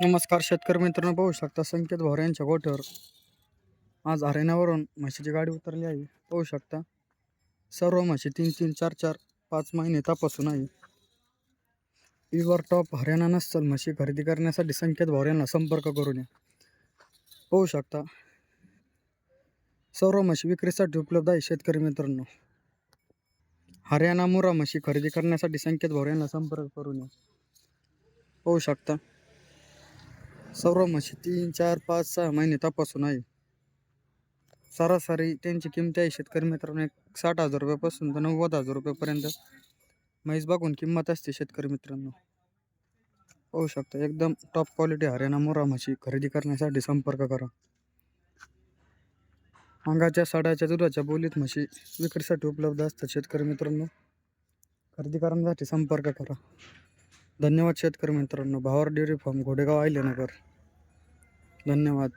नमस्कार शेतकरी मित्रांनो पाहू शकता संकेत भोर यांच्या गोठ्यावर आज हरियाणावरून म्हशीची गाडी उतरली आहे. पाहू शकता सर्व म्हशी तीन तीन चार चार पाच महिने तपासून आहे. युवर टॉप हरियाणा नसल म्हशी खरेदी करण्यासाठी संकेत भोर यांना संपर्क करून या पाहू शकता सर्व म्हशी विक्रीसाठी उपलब्ध आहे शेतकरी मित्रांनो. हरियाणा मुरा म्हशी खरेदी करण्यासाठी संकेत भोर यांना संपर्क करून या पाहू शकता सर्व म्हशी तीन चार पाच सहा महिने तपासून आहे. सरासरी त्यांची किंमत आहे शेतकरी मित्रांनो एक साठ हजार रुपयापासून तर नव्वद हजार रुपयापर्यंत. म्हैस बघून किंमत असते शेतकरी मित्रांनो. पाहू शकता एकदम टॉप क्वालिटी हरियाणा मोरा म्हशी खरेदी करण्यासाठी संपर्क करा. अंगाच्या साड्याच्या दुधाच्या बोलीत म्हशी विक्रीसाठी उपलब्ध असतात शेतकरी मित्रांनो. खरेदी करण्यासाठी संपर्क करा. धन्यवाद शेतकरी मित्रांनो. भावार डेअरी फार्म घोडेगाव आयलेनगर. धन्यवाद.